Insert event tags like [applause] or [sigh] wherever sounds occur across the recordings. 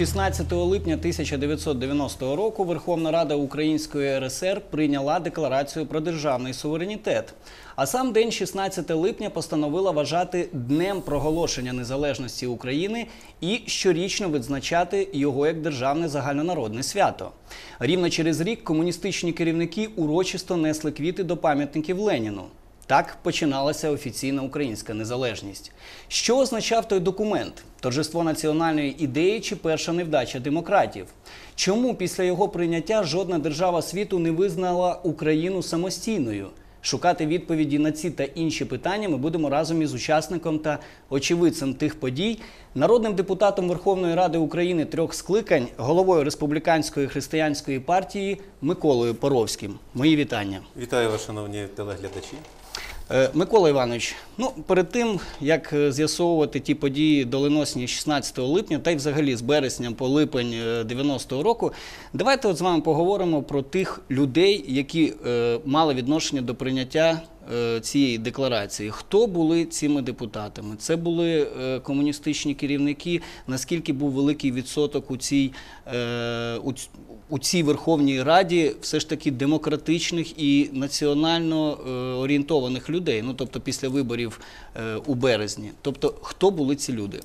16 липня 1990 року Верховна Рада Української РСР прийняла декларацію про державний суверенітет. А сам день 16 липня постановила вважати днем проголошення незалежності України і щорічно відзначати його як державне загальнонародне свято. Рівно через рік комуністичні керівники урочисто несли квіти до пам'ятників Леніну. Так починалася офіційна українська незалежність. Що означав той документ? Торжество національної ідеї чи перша невдача демократів? Чому після його прийняття жодна держава світу не визнала Україну самостійною? Шукати відповіді на ці та інші питання ми будемо разом із учасником та очевидцем тих подій, народним депутатом Верховної Ради України трьох скликань, головою республіканської християнської партії Миколою Поровським. Мої вітання. Вітаю вас, шановні телеглядачі. Е, Микола Іванович, ну перед тим як е, з'ясовувати ті події доленосні 16 липня, та й взагалі з березня по липень е, 90-го року, давайте от з вами поговоримо про тих людей, які е, мали відношення до прийняття е, цієї декларації. Хто були цими депутатами? Це були е, комуністичні керівники. Наскільки був великий відсоток у цій е, у, у цій Верховній Раді все ж таки демократичних і національно е, орієнтованих людей? Ну тобто після виборів е, у березні. Тобто, хто були ці люди?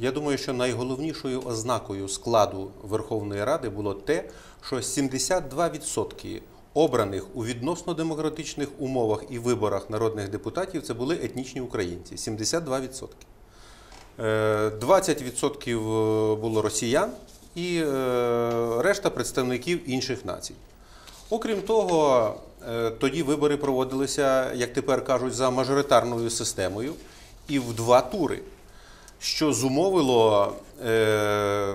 Я думаю, що найголовнішою ознакою складу Верховної Ради було те, що 72% обраних у відносно демократичних умовах і виборах народних депутатів це були етнічні українці. 72%. Е, 20% було росіян і е, решта представників інших націй. Окрім того, е, тоді вибори проводилися, як тепер кажуть, за мажоритарною системою і в два тури, що зумовило е,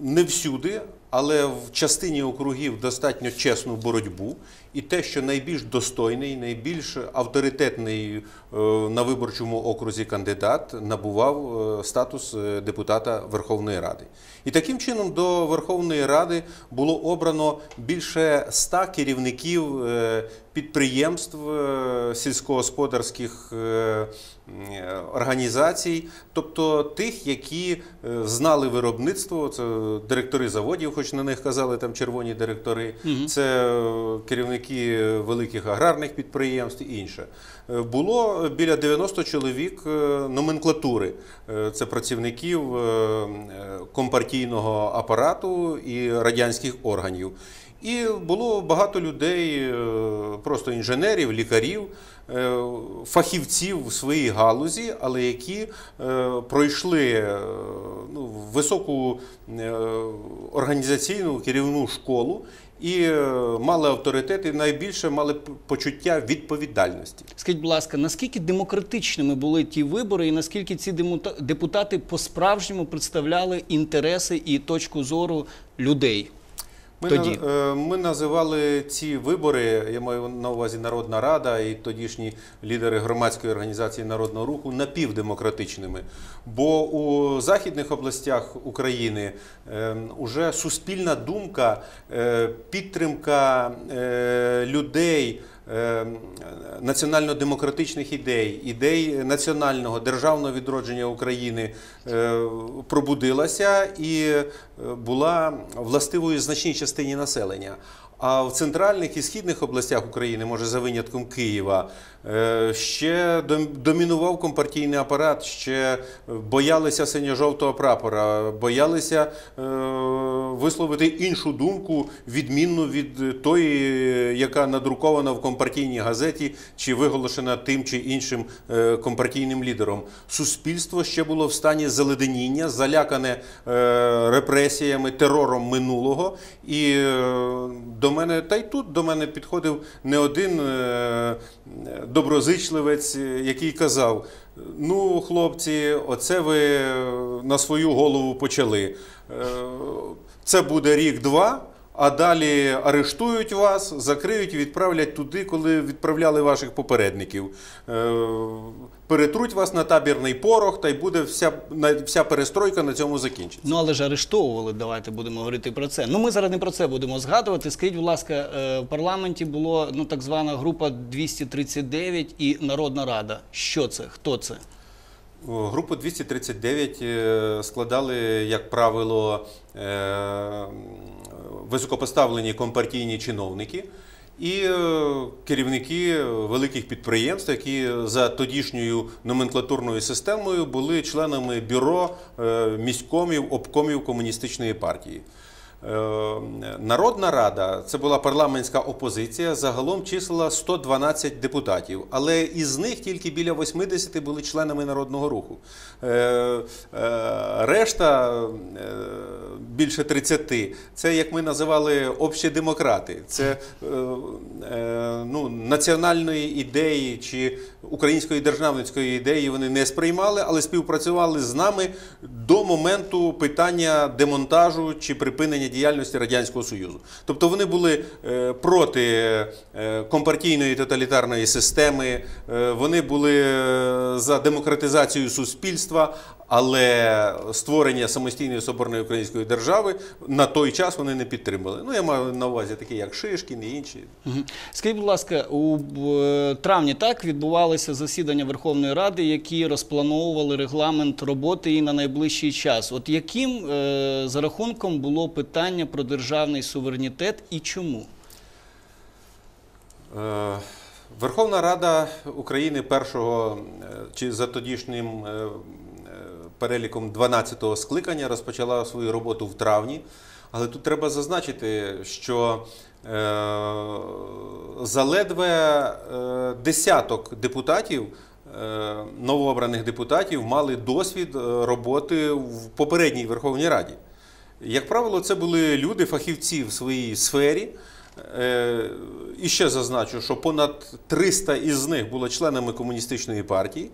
не всюди, але в частині округів достатньо чесну боротьбу. І те, що найбільш достойний, найбільш авторитетний на виборчому окрузі кандидат набував е, статус е, депутата Верховної Ради. І таким чином до Верховної Ради було обрано більше ста керівників е, підприємств е, сільськогосподарських е, е, організацій, тобто тих, які е, знали виробництво, це директори заводів, хоч на них казали там червоні директори, це е, керівники великих аграрних підприємств і інше. Е, Було біля 90 чоловік е, номенклатури. Е, Це працівників е, компартійного апарату і радянських органів. І було багато людей, просто інженерів, лікарів, фахівців в своїй галузі, але які пройшли ну, високу організаційну керівну школу і е, мали авторитет, і найбільше мали почуття відповідальності. Скажіть, будь ласка, наскільки демократичними були ті вибори, і наскільки ці депутати по-справжньому представляли інтереси і точку зору людей? Ми, Тоді. на- е, ми називали ці вибори, я маю на увазі Народна Рада і тодішні лідери громадської організації Народного руху напівдемократичними. Бо у західних областях України е, уже суспільна думка, е, підтримка е, людей. Е, Національно-демократичних ідей, ідей національного державного відродження України е, пробудилася і е, була властивою значній частині населення. А в центральних і східних областях України, може за винятком Києва, е, ще домінував компартійний апарат, ще боялися синьо-жовтого прапора, боялися е, висловити іншу думку, відмінну від тої, яка надрукована в компартійній газеті чи виголошена тим чи іншим е, компартійним лідером. Суспільство ще було в стані заледеніння, залякане репресіями, терором минулого. І до мене, та й тут до мене підходив не один е, доброзичливець, е, який казав: ну, хлопці, оце ви на свою голову почали. Е, Це буде рік-два. А далі арештують вас, закриють і відправлять туди, коли відправляли ваших попередників. Перетруть вас на табірний порох, та й буде вся, вся перестройка на цьому закінчиться. Ну але ж арештовували, давайте будемо говорити про це. Ну ми зараз не про це будемо згадувати. Скажіть, будь ласка, е, в парламенті було ну так звана група 239 і Народна Рада. Що це? Хто це? Групу 239 е, складали, як правило, е, високопоставлені компартійні чиновники і е, керівники великих підприємств, які за тодішньою номенклатурною системою були членами бюро е, міськомів, обкомів комуністичної партії. Е, Народна рада це була парламентська опозиція. Загалом числила 112 депутатів, але із них тільки біля 80 були членами народного руху. Е, е, Решта більше 30 це як ми називали общедемократи. Це е, е, ну, національної ідеї чи української державницької ідеї вони не сприймали, але співпрацювали з нами до моменту питання демонтажу чи припинення діяльності Радянського Союзу. Тобто вони були е, проти е, компартійної тоталітарної системи, е, вони були за демократизацію суспільства, але створення самостійної соборної української держави на той час вони не підтримали. Ну я маю на увазі такі, як Шишкін і інші. Скажіть, будь ласка, у травні так відбувалися засідання Верховної Ради, які розплановували регламент роботи і на найближчий час. От яким е, за рахунком було питання про державний суверенітет і чому? Е, Верховна Рада України першого е, чи за тодішнім е, е, переліком 12-го скликання розпочала свою роботу в травні. Але тут треба зазначити, що заледве е, десяток депутатів, е, новообраних депутатів, мали досвід е, роботи в попередній Верховній Раді. Як правило, це були люди, фахівці в своїй сфері. Е, І ще зазначу, що понад 300 із них було членами комуністичної партії.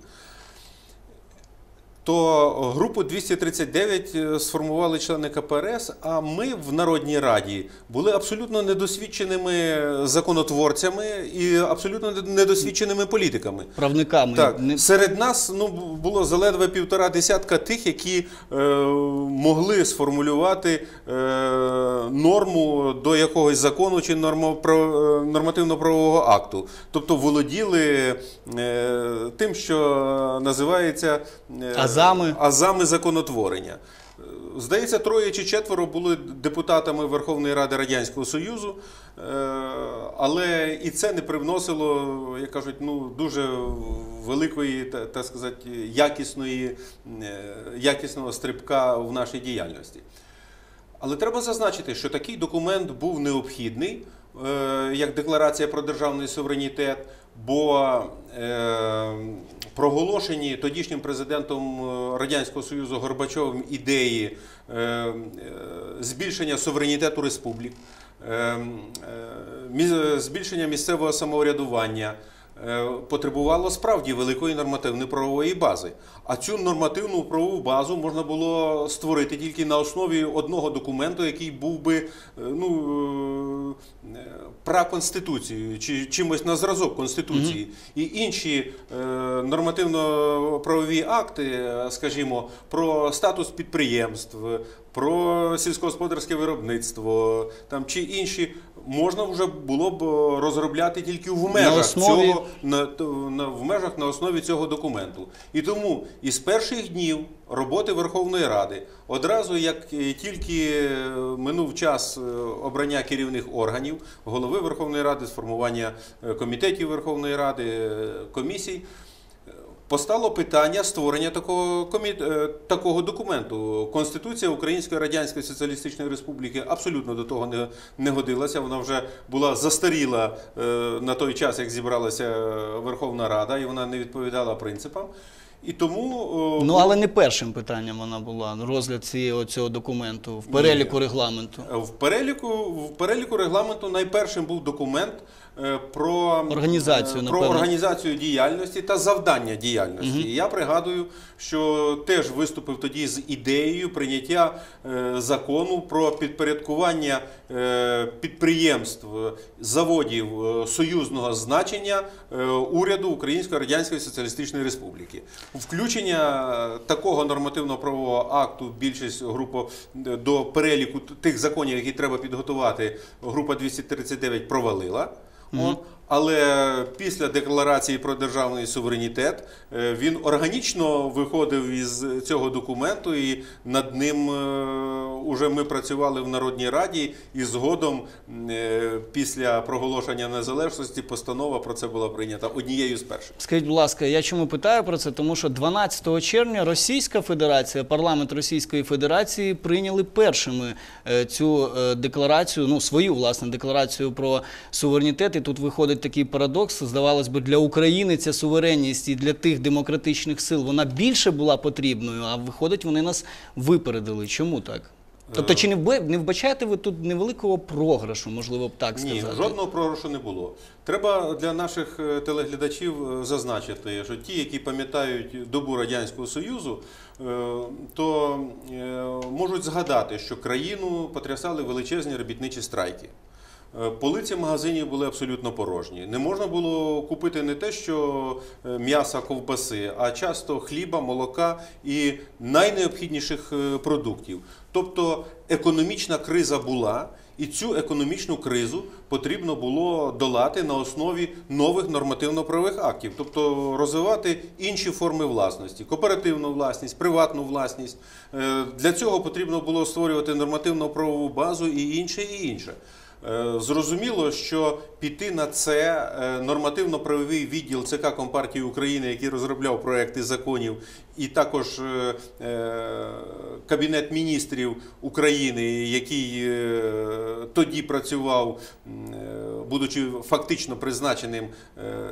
То групу 239 е, сформували члени КПРС, а ми в Народній Раді були абсолютно недосвідченими законотворцями і абсолютно недосвідченими політиками. Правниками Так, серед нас ну, було заледве півтора десятка тих, які е, могли сформулювати е, норму до якогось закону чи е, нормативно-правового акту. Тобто володіли е, тим, що називається е, Азами. азами законотворення. Здається, троє чи четверо були депутатами Верховної Ради Радянського Союзу, е, але і це не привносило, як кажуть, ну дуже великої, так сказати, якісної, е, якісного стрибка в нашій діяльності. Але треба зазначити, що такий документ був необхідний, е, як декларація про державний суверенітет, бо проголошені тодішнім президентом е, Радянського Союзу Горбачовим ідеї е, е, збільшення суверенітету республік, збільшення місцевого самоврядування. Е, Потребувало справді великої нормативної правової бази. А цю нормативну правову базу можна було створити тільки на основі одного документу, який був би е, ну, е, праконституцією чи чимось на зразок конституції. І інші нормативно-правові акти, скажімо, про статус підприємств, про сільськогосподарське виробництво там чи інші. Можна вже було б е, розробляти тільки в межах основі- цього на, на, в межах на основі цього документу. І тому із перших днів роботи Верховної Ради, одразу як е, тільки е, минув час обрання керівних органів, голови Верховної Ради, сформування комітетів Верховної Ради, комісій. Постало питання створення такого комі... е, такого документу. Конституція Української Радянської Соціалістичної Республіки абсолютно до того не, не годилася. Вона вже була застаріла е, на той час, як зібралася е, Верховна Рада, і вона не відповідала принципам. І тому ну але не першим питанням вона була розгляд цієї цього документу в переліку регламенту. В переліку, в переліку регламенту найпершим був документ про Організацію, е, про організацію діяльності та завдання діяльності. І я пригадую, що теж виступив тоді з ідеєю прийняття е, закону про підпорядкування е, підприємств, е, заводів е, союзного значення е, уряду Української Радянської Соціалістичної Республіки. Включення е, такого нормативно-правового акту більшість групу е, до переліку тих законів, які треба підготувати, група 239 провалила. От. Але після декларації про державний суверенітет е, він органічно виходив із цього документу, і над ним е, уже ми працювали в Народній Раді, і згодом, е, після проголошення незалежності, постанова про це була прийнята однією з перших. Скажіть, будь ласка, я чому питаю про це? Тому що 12 червня Російська Федерація, парламент Російської Федерації прийняли першими цю декларацію, ну свою власне декларацію про суверенітет. І тут виходить такий парадокс. Здавалось би, для України ця суверенність і для тих демократичних сил вона більше була потрібною, а виходить, вони нас випередили. Чому так? Тобто, чи не не вбачаєте ви тут невеликого програшу, можливо б так Ні, жодного програшу не було. Треба для наших е, телеглядачів е, зазначити, що ті, які пам'ятають добу Радянського Союзу, е, то можуть згадати, що країну потрясали величезні робітничі страйки. Е, Полиці магазинів були абсолютно порожні. Не можна було купити не те, що е, м'яса, ковбаси, а часто хліба, молока і найнеобхідніших е, продуктів. Тобто економічна криза була, і цю економічну кризу потрібно було долати на основі нових нормативно-правових актів, тобто розвивати інші форми власності, кооперативну власність, приватну власність. Для цього потрібно було створювати нормативно-правову базу і інше, і інше. Е, Зрозуміло, що піти на це е, нормативно-правовий відділ ЦК Компартії України, який розробляв проекти законів, і також е, е, Кабінет міністрів України, який е, тоді працював, будучи фактично призначеним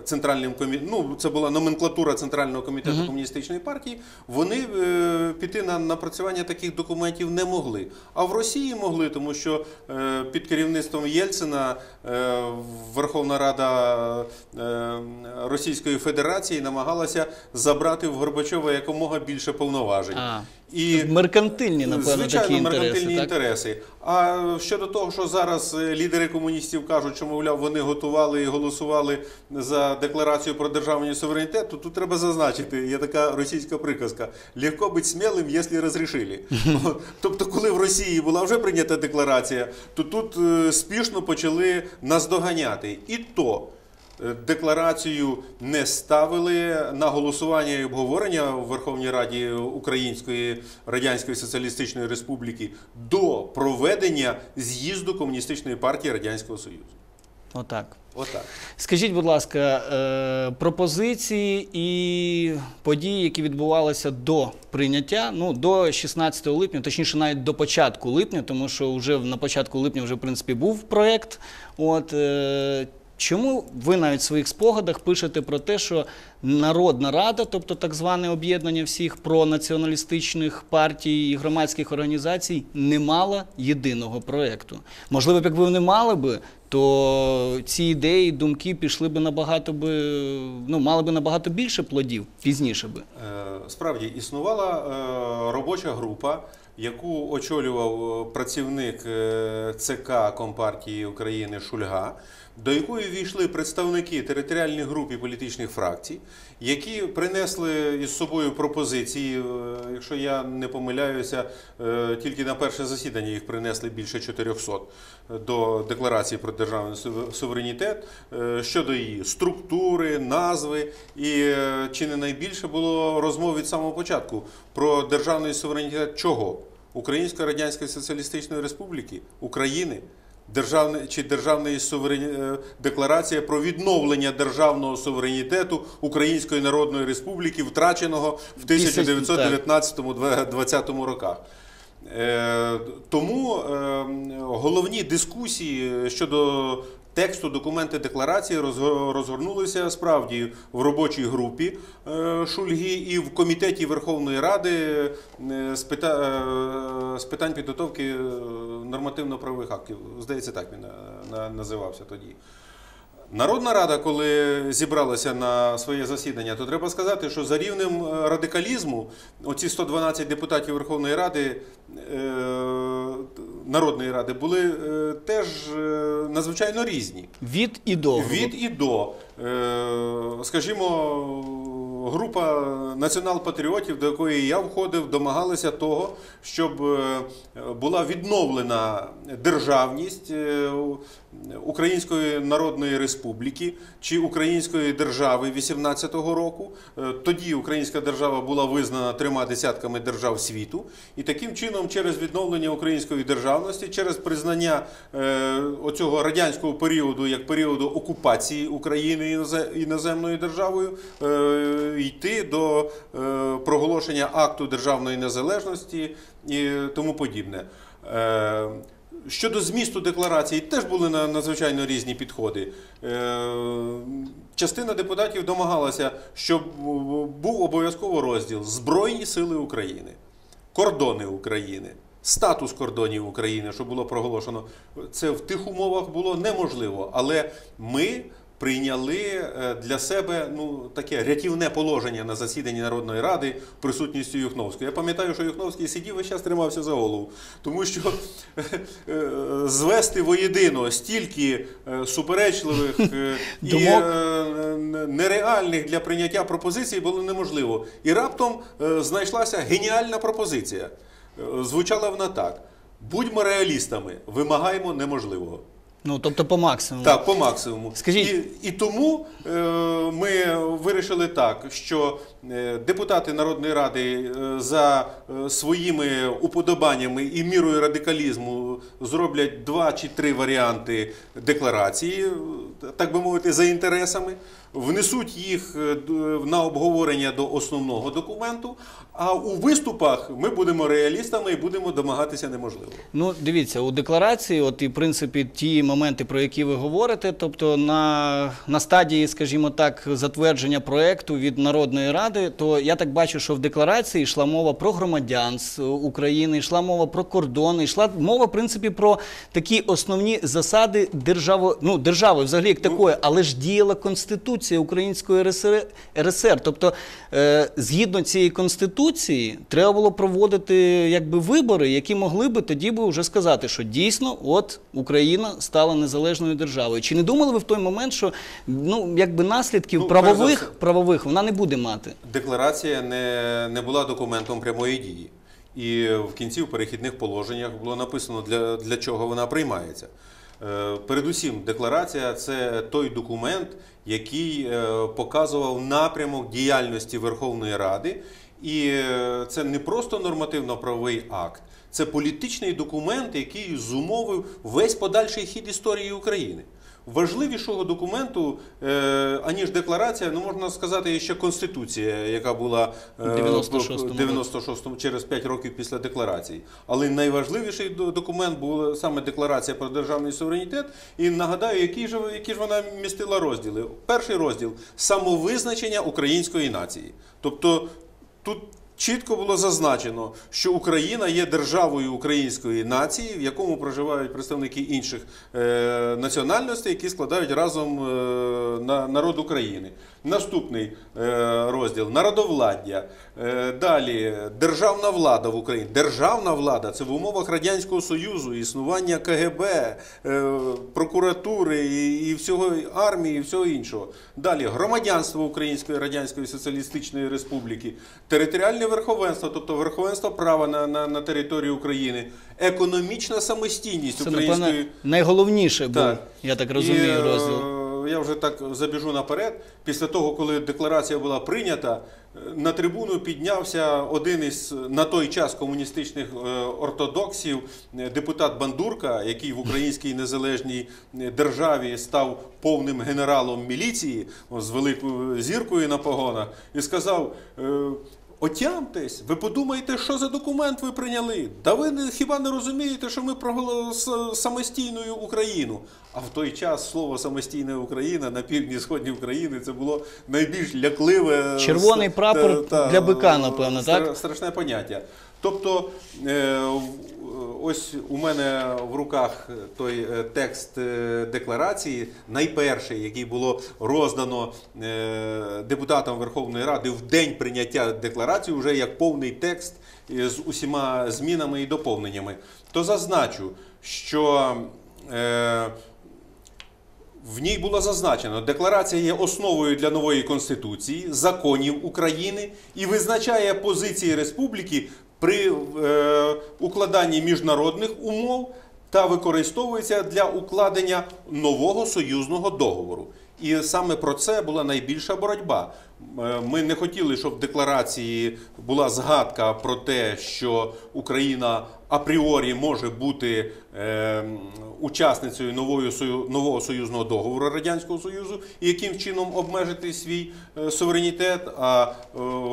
центральним комітетом, ну це була номенклатура Центрального комітету комуністичної партії, вони піти на напрацювання таких документів не могли. А в Росії могли, тому що під керівництвом Єльцина Верховна Рада Російської Федерації намагалася забрати в Горбачова якомога більше повноважень. А, І меркантильні, напевно, Звичайно, такі інтереси. меркантильні так? інтереси. А щодо того, що зараз е, лідери комуністів кажуть, що мовляв вони готували і голосували за декларацію про державний суверенітет, то тут треба зазначити, є така російська приказка: легко бути смілим, якщо розрішили. [laughs] Тобто, коли в Росії була вже прийнята декларація, то тут е, спішно почали наздоганяти. І то. Е, Декларацію не ставили на голосування і обговорення в Верховній Раді Української Радянської Соціалістичної Республіки до проведення з'їзду Комуністичної партії Радянського Союзу. Отак. Отак. Скажіть, будь ласка, е, пропозиції і події, які відбувалися до прийняття, ну до 16 липня, точніше, навіть до початку липня, тому що вже на початку липня вже в принципі був проєкт. От е, чому ви навіть в своїх спогадах пишете про те, що Народна Рада, тобто так зване об'єднання всіх пронаціоналістичних партій і громадських організацій, не мала єдиного проєкту? Можливо, якби не мали би, то ці ідеї, думки пішли би набагато би, ну, мали би набагато більше плодів пізніше би. Е, Справді існувала е, робоча група, яку очолював е, працівник ЦК Компартії України Шульга, до якої війшли представники територіальних груп і політичних фракцій, які принесли із собою пропозиції. е, Якщо я не помиляюся, е, тільки на перше засідання їх принесли більше 400 до декларації про державний суверенітет е, щодо її структури, назви. І е, чи не найбільше було розмов від самого початку про державний суверенітет чого? Української Радянської Соціалістичної Республіки, України, державний, чи державної суверені... е, декларація про відновлення державного суверенітету Української Народної Республіки, втраченого в Після- 1919-20 роках. Е, Тому е, головні дискусії щодо тексту документи декларації розгорнулися справді в робочій групі е, Шульги і в комітеті Верховної Ради е, е, з питань підготовки нормативно-правових актів. Здається, так він називався тоді. Народна рада, коли зібралася на своє засідання, то треба сказати, що за рівнем радикалізму оці 112 депутатів Верховної Ради Народної ради були е, теж е, надзвичайно різні. Від і до. Від і до. Е, Скажімо, група націонал-патріотів, до якої я входив, домагалися того, щоб е, була відновлена державність е, Української Народної Республіки чи Української держави 18-го року. Е, Тоді Українська держава була визнана трьома десятками держав світу, і таким чином, через відновлення української державності, через признання оцього радянського періоду як періоду окупації України іноземною державою, йти до е, проголошення акту державної незалежності і тому подібне. Е, Щодо змісту декларації, теж були на- надзвичайно різні підходи. Е, Частина депутатів домагалася, щоб був обов'язково розділ Збройні сили України, кордони України, статус кордонів України, що було проголошено. Це в тих умовах було неможливо, але ми прийняли е, для себе ну, таке рятівне положення на засіданні Народної Ради присутністю Юхновського. Я пам'ятаю, що Юхновський сидів весь час тримався за голову, тому що е, звести воєдино стільки е, суперечливих е, і е, нереальних для прийняття пропозицій було неможливо. І раптом е, знайшлася геніальна пропозиція. Е, Звучала вона так: будьмо реалістами, вимагаємо неможливого. Ну тобто по максимуму. Так, по максимуму. Скажіть- І, і тому е, ми вирішили так, що депутати Народної Ради е, за е, своїми уподобаннями і мірою радикалізму зроблять два чи три варіанти декларації, е, так би мовити, за інтересами. Внесуть їх е, на обговорення до основного документу, а у виступах ми будемо реалістами і будемо домагатися неможливого. Ну, дивіться, у декларації, от і в принципі ті моменти, про які ви говорите, тобто на, на стадії, скажімо так, затвердження проекту від Народної Ради, то я так бачу, що в декларації йшла мова про громадянство України, йшла мова про кордони, йшла мова, в принципі, про такі основні засади держави, ну, держави взагалі як такої, але ж діяла Конституція Української РСР, РСР. Тобто, е, згідно цієї конституції, треба було проводити якби вибори, які могли би тоді би вже сказати, що дійсно от Україна стала незалежною державою. Чи не думали ви в той момент, що ну якби наслідків Ну, правових правових вона не буде мати? Декларація не, не була документом прямої дії. І в кінці в перехідних положеннях було написано, для, для чого вона приймається. Е, Передусім, декларація це той документ, який е, показував напрямок діяльності Верховної Ради. І е, це не просто нормативно-правовий акт, це політичний документ, який зумовив весь подальший хід історії України. Важливішого документу, е, аніж декларація, ну можна сказати, ще конституція, яка була е, В 96-му 96-му, через 5 років після декларації. Але найважливіший документ був саме декларація про державний суверенітет. І нагадаю, які ж які ж вона містила розділи. Перший розділ самовизначення української нації. Тобто тут чітко було зазначено, що Україна є державою української нації, в якому проживають представники інших е, національностей, які складають разом е, на, народ України. Наступний е, розділ народовладдя. Далі державна влада в Україні. Державна влада це в умовах Радянського Союзу, існування КГБ, прокуратури і всього армії, і всього іншого. Далі громадянство Української Радянської Соціалістичної Республіки, територіальне верховенство, тобто верховенство права на, на, на території України, економічна самостійність Це української. напевне найголовніше був, я так розумію, І, е, розділ. Я вже так забіжу наперед. Після того, коли декларація була прийнята, е, на трибуну піднявся один із на той час комуністичних е, ортодоксів, депутат Бандурка, який в українській незалежній державі став повним генералом міліції з великою зіркою на погонах, і сказав. Отямтесь, ви подумайте, що за документ ви прийняли. Та ви не- хіба не розумієте, що ми про самостійною Україну? А в той час слово самостійна Україна на півдні сходній України це було найбільш лякливе Червоний прапор та- для бика, напевно, так? Страшне поняття. Тобто, е, ось у мене в руках той е, текст е, декларації, найперший, який було роздано депутатам Верховної Ради в день прийняття декларації, вже як повний текст з усіма змінами і доповненнями. То зазначу, що В ній було зазначено, декларація є основою для нової конституції, законів України і визначає позиції республіки при е, укладанні міжнародних умов та використовується для укладення нового союзного договору. І саме про це була найбільша боротьба. Е, Ми не хотіли, щоб в декларації була згадка про те, що Україна апріорі може бути е, учасницею нового союзного договору Радянського Союзу і яким чином обмежити свій е, суверенітет. А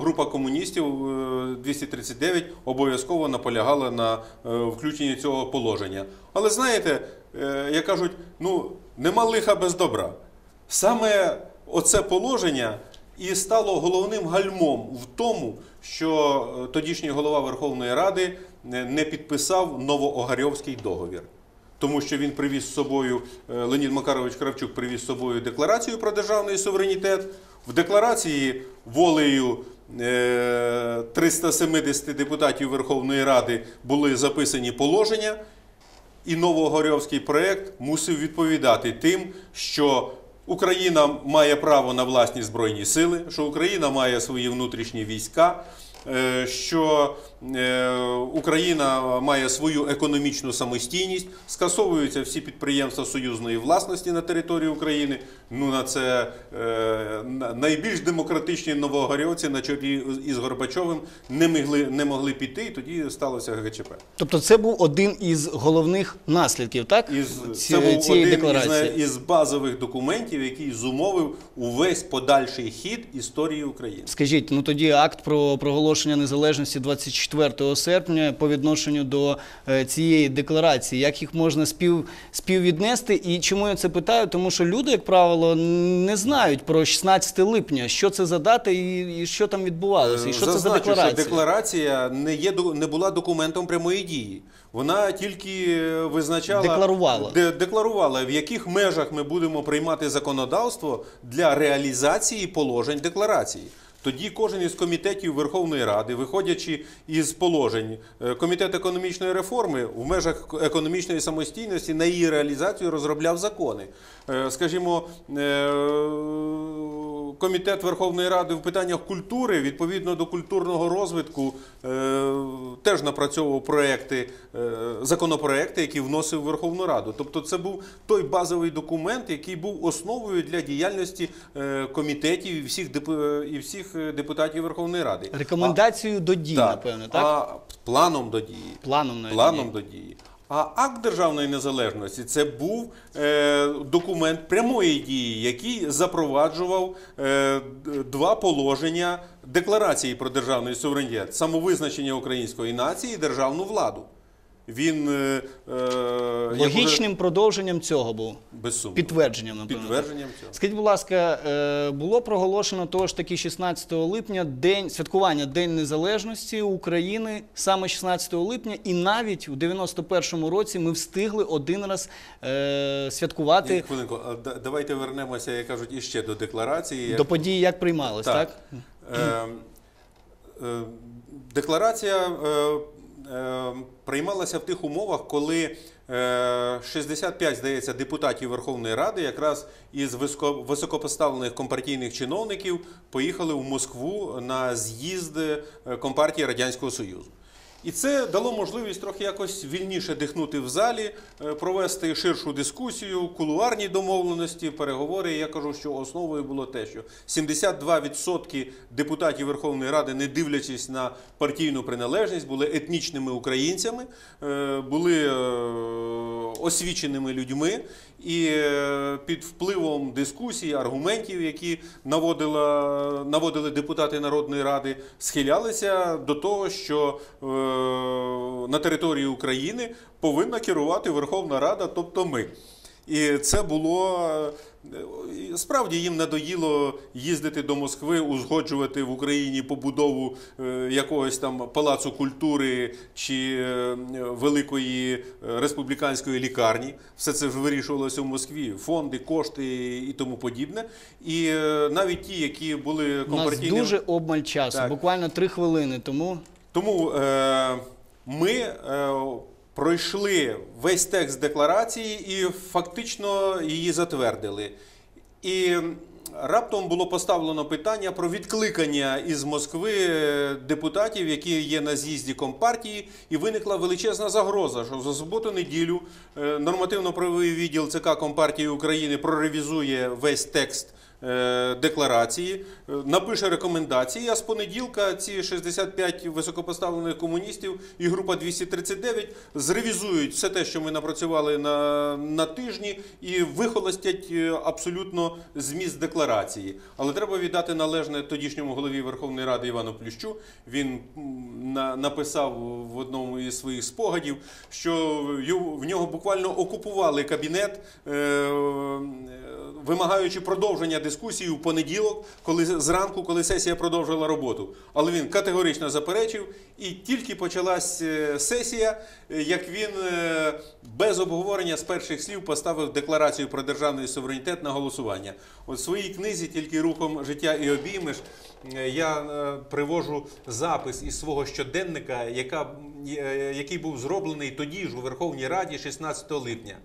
група комуністів е, 239 обов'язково наполягала на включенні цього положення. Але знаєте, як кажуть, ну нема лиха без добра. Саме оце положення і стало головним гальмом в тому, що е, тодішній голова Верховної Ради не не підписав Новоогарьовський договір. Тому що він привіз з собою, е, Леонід Макарович Кравчук привіз з собою декларацію про державний суверенітет. В декларації волею е, 370 депутатів Верховної Ради були записані положення, і Новогорьовський проект мусив відповідати тим, що Україна має право на власні збройні сили, що Україна має свої внутрішні війська, е, що Україна має свою економічну самостійність, скасовуються всі підприємства союзної власності на території України. Ну на це е, найбільш демократичні новогорівці на чолі із Горбачовим не могли, не могли піти, і тоді сталося ГЧП. Тобто це був один із головних наслідків, так? Із, Ці- це був цієї один декларації. із, із базових документів, який зумовив увесь подальший хід історії України. Скажіть, ну тоді акт про проголошення незалежності 24 серпня по відношенню до е, цієї декларації, як їх можна спів, співвіднести? І чому я це питаю? Тому що люди, як правило, не знають про 16 липня, що це за дата і, і що там відбувалося, і що це за декларація. що декларація не є не була документом прямої дії. Вона тільки е, визначала Декларувала. де- декларувала, в яких межах ми будемо приймати законодавство для реалізації положень декларації. Тоді кожен із комітетів Верховної Ради, виходячи із положень, е, комітет економічної реформи в межах економічної самостійності на її реалізацію розробляв закони. Е, Скажімо, е, комітет Верховної Ради в питаннях культури відповідно до культурного розвитку е, теж напрацьовував проекти, е, законопроекти, які вносив Верховну Раду. Тобто, це був той базовий документ, який був основою для діяльності е, комітетів і всіх і всіх депутатів Верховної Ради. Рекомендацію до дій, Так. напевне, так? А планом до дії. Планом Планом до дії. А акт державної незалежності це був е, документ прямої дії, який запроваджував е, два положення декларації про державний суверенітет: самовизначення української нації і державну владу. Він е, е, як Логічним продовженням цього був. без сумніву. Підтвердженням, напевно. Підтвердженням цього. Скажіть, будь ласка, е, було проголошено того ж таки 16 липня день святкування День Незалежності України саме 16 липня, і навіть у 91-му році ми встигли один раз е, Ні, святкувати хвилинку, а давайте вернемося, як кажуть, іще до декларації. до події, як приймалось, так? Е, е, Декларація е, приймалася в тих умовах, коли е, 65, здається, депутатів Верховної Ради, якраз із високо- високопоставлених компартійних чиновників, поїхали в Москву на з'їзд е, Компартії Радянського Союзу. І це дало можливість трохи якось вільніше дихнути в залі, е, провести ширшу дискусію, кулуарні домовленості, переговори. Я кажу, що основою було те, що 72% депутатів Верховної Ради, не дивлячись на партійну приналежність, були етнічними українцями, е, були е, освіченими людьми, і під впливом дискусій, аргументів, які наводила, наводили депутати Народної Ради, схилялися до того, що на території України повинна керувати Верховна Рада, тобто ми. І це було справді їм надоїло їздити до Москви, узгоджувати в Україні побудову е, якогось там палацу культури чи е, великої е, республіканської лікарні. Все це ж вирішувалося в Москві. Фонди, кошти і тому подібне. І навіть ті, які були У нас дуже обмаль часу, Так. буквально три хвилини тому. Тому е, ми е, пройшли весь текст декларації і фактично її затвердили. І раптом було поставлено питання про відкликання із Москви е, депутатів, які є на з'їзді Компартії, і виникла величезна загроза, що за суботу-неділю е, нормативно-правовий відділ ЦК Компартії України проревізує весь текст. Е, Декларації е, напише рекомендації. А з понеділка ці 65 високопоставлених комуністів і група 239 зревізують все те, що ми напрацювали на, на тижні, і вихолостять е, абсолютно зміст декларації. Але треба віддати належне тодішньому голові Верховної Ради Івану Плющу. Він на, написав в одному із своїх спогадів, що в нього буквально окупували кабінет. Вимагаючи продовження дискусії в понеділок, коли зранку, коли сесія продовжила роботу, але він категорично заперечив, і тільки почалась е, сесія, е, як він е, без обговорення з перших слів поставив декларацію про державний суверенітет на голосування. От в своїй книзі тільки рухом життя і обіймеш я привожу запис із свого щоденника, яка, який був зроблений тоді ж у Верховній Раді 16 липня.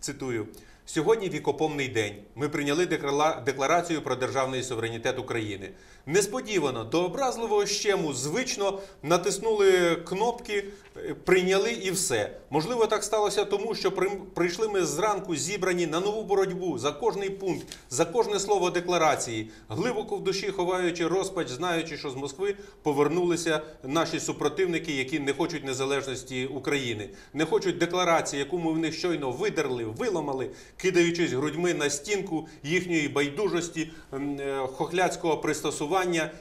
Цитую. Сьогодні вікопомний день. Ми прийняли деклара- декларацію про державний суверенітет України. Несподівано до образливого щему звично натиснули кнопки, е, прийняли і все. Можливо, так сталося тому, що прийшли ми зранку зібрані на нову боротьбу за кожний пункт, за кожне слово декларації, глибоко в душі ховаючи розпач, знаючи, що з Москви повернулися наші супротивники, які не хочуть незалежності України, не хочуть декларації, яку ми в них щойно видерли, виламали, кидаючись грудьми на стінку їхньої байдужості, е, хохляцького пристосування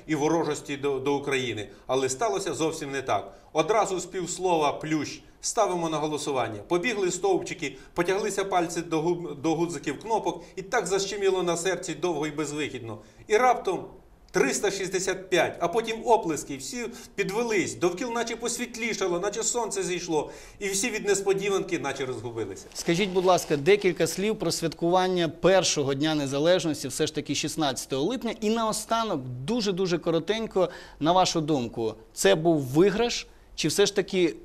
і ворожості до, до України. Але сталося зовсім не так. Одразу з півслова плющ. Ставимо на голосування. Побігли стовпчики, потяглися пальці до, губ, до гудзиків кнопок, і так защеміло на серці довго і безвихідно. І раптом 365, а потім оплески, всі підвелись, довкіл наче посвітлішало, наче сонце зійшло, і всі від несподіванки наче розгубилися. Скажіть, будь ласка, декілька слів про святкування першого дня незалежності, все ж таки 16 липня. І наостанок, дуже дуже коротенько, на вашу думку, це був виграш, чи все ж таки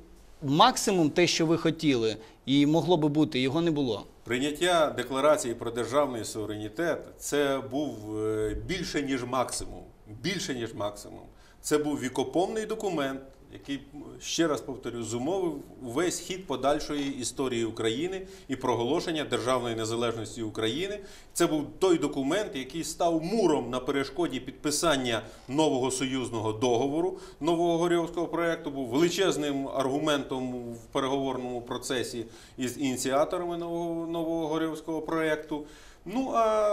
максимум те, що ви хотіли, і могло би бути, його не було? Прийняття декларації про державний суверенітет це був е, більше ніж максимум. Більше ніж максимум. Це був вікоповний документ, який, ще раз повторю, зумовив увесь хід подальшої історії України і проголошення державної незалежності України. Це був той документ, який став муром на перешкоді підписання нового союзного договору, нового Горьовського проекту, був величезним аргументом в переговорному процесі із ініціаторами нового, нового Горьовського проекту. Ну а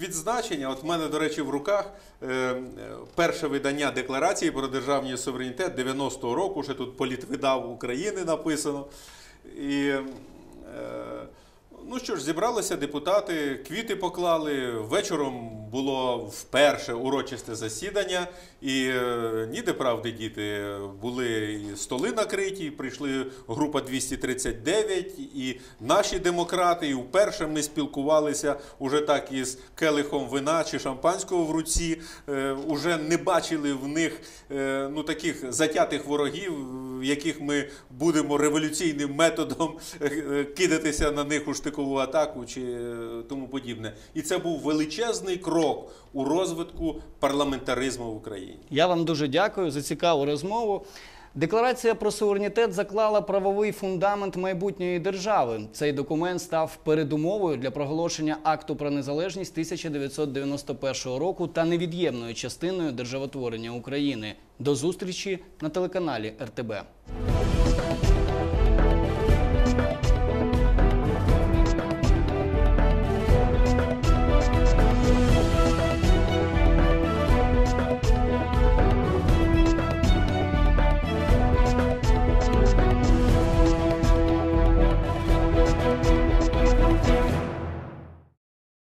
відзначення, от в мене, до речі, в руках е, е, перше видання декларації про державний суверенітет 90-го року, ще тут політвидав України написано. І, е, ну що ж, зібралися депутати, квіти поклали. Вечором було вперше урочисте засідання, і е, ніде правди діти були і столи накриті. Прийшли група 239, і наші демократи. І вперше ми спілкувалися уже так із келихом вина чи шампанського в руці. Е, Уже не бачили в них е, ну таких затятих ворогів, яких ми будемо революційним методом кидатися на них у штикову атаку чи тому подібне. І це був величезний крок у розвитку парламентаризму в Україні. Я вам дуже дякую за цікаву розмову. Декларація про суверенітет заклала правовий фундамент майбутньої держави. Цей документ став передумовою для проголошення акту про незалежність 1991 року та невід'ємною частиною державотворення України. До зустрічі на телеканалі РТБ.